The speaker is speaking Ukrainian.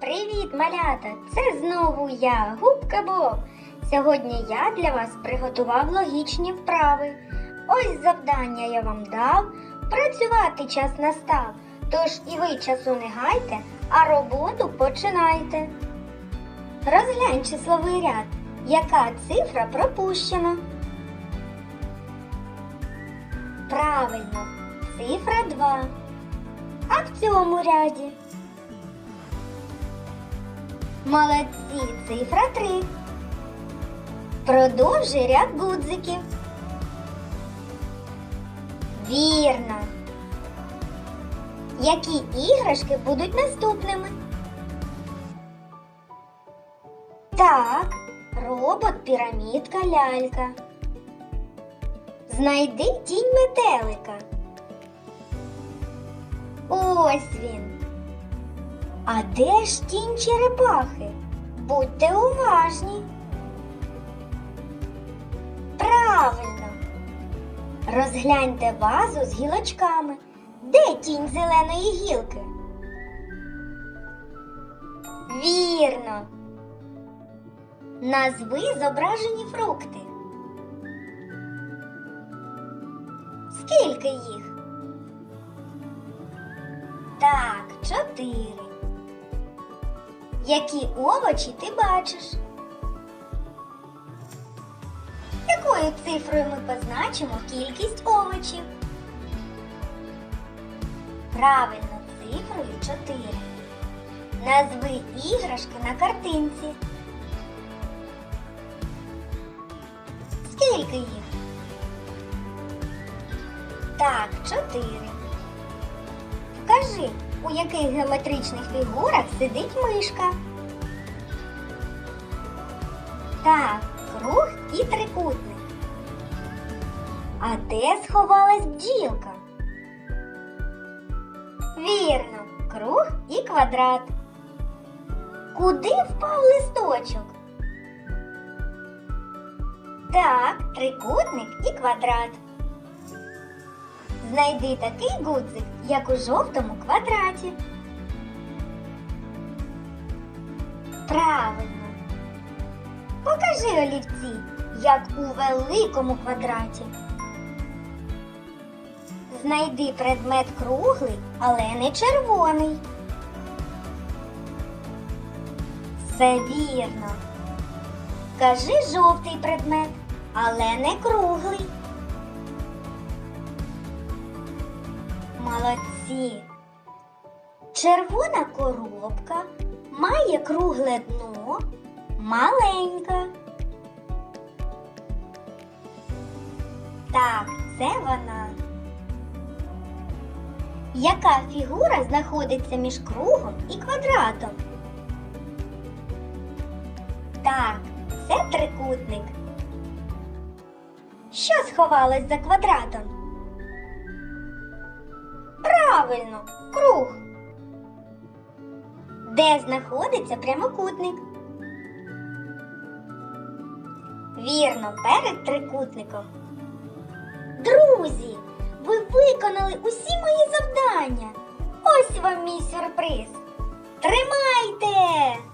Привіт, малята! Це знову я, Губка Боб. Сьогодні я для вас приготував логічні вправи. Ось завдання я вам дав. Працювати час настав. Тож і ви часу не гайте, а роботу починайте. Розглянь числовий ряд. Яка цифра пропущена? Правильно, цифра 2. А в цьому ряді? Молодці, цифра 3. Продовжуй ряд гудзиків. Вірно. Які іграшки будуть наступними? Так, робот, пірамідка, лялька. Знайди тінь метелика. Ось він. А де ж тінь черепахи? Будьте уважні. Правильно. Розгляньте вазу з гілочками. Де тінь зеленої гілки? Вірно. Назви зображені фрукти. Скільки їх? Так, чотири. Які овочі ти бачиш? Якою цифрою ми позначимо кількість овочів? Правильно, цифрою 4. Назви іграшки на картинці. Скільки їх? Так, 4. Вкажи, у яких геометричних фігурах сидить мишка. Так, круг і трикутник. А де сховалась бджілка? Вірно, круг і квадрат. Куди впав листочок? Так, трикутник і квадрат. Знайди такий гудзик, як у жовтому квадраті. Правильно. Покажи олівці, як у великому квадраті. Знайди предмет круглий, але не червоний. Все вірно. Кажи жовтий предмет, але не круглий. Молодці. Червона коробка має кругле дно, маленька. Так, це вона. Яка фігура знаходиться між кругом і квадратом? Так, це трикутник. Що сховалось за квадратом? Правильно, круг. Де знаходиться прямокутник? Вірно, перед трикутником. Друзі, ви виконали усі мої завдання. Ось вам мій сюрприз. Тримайте!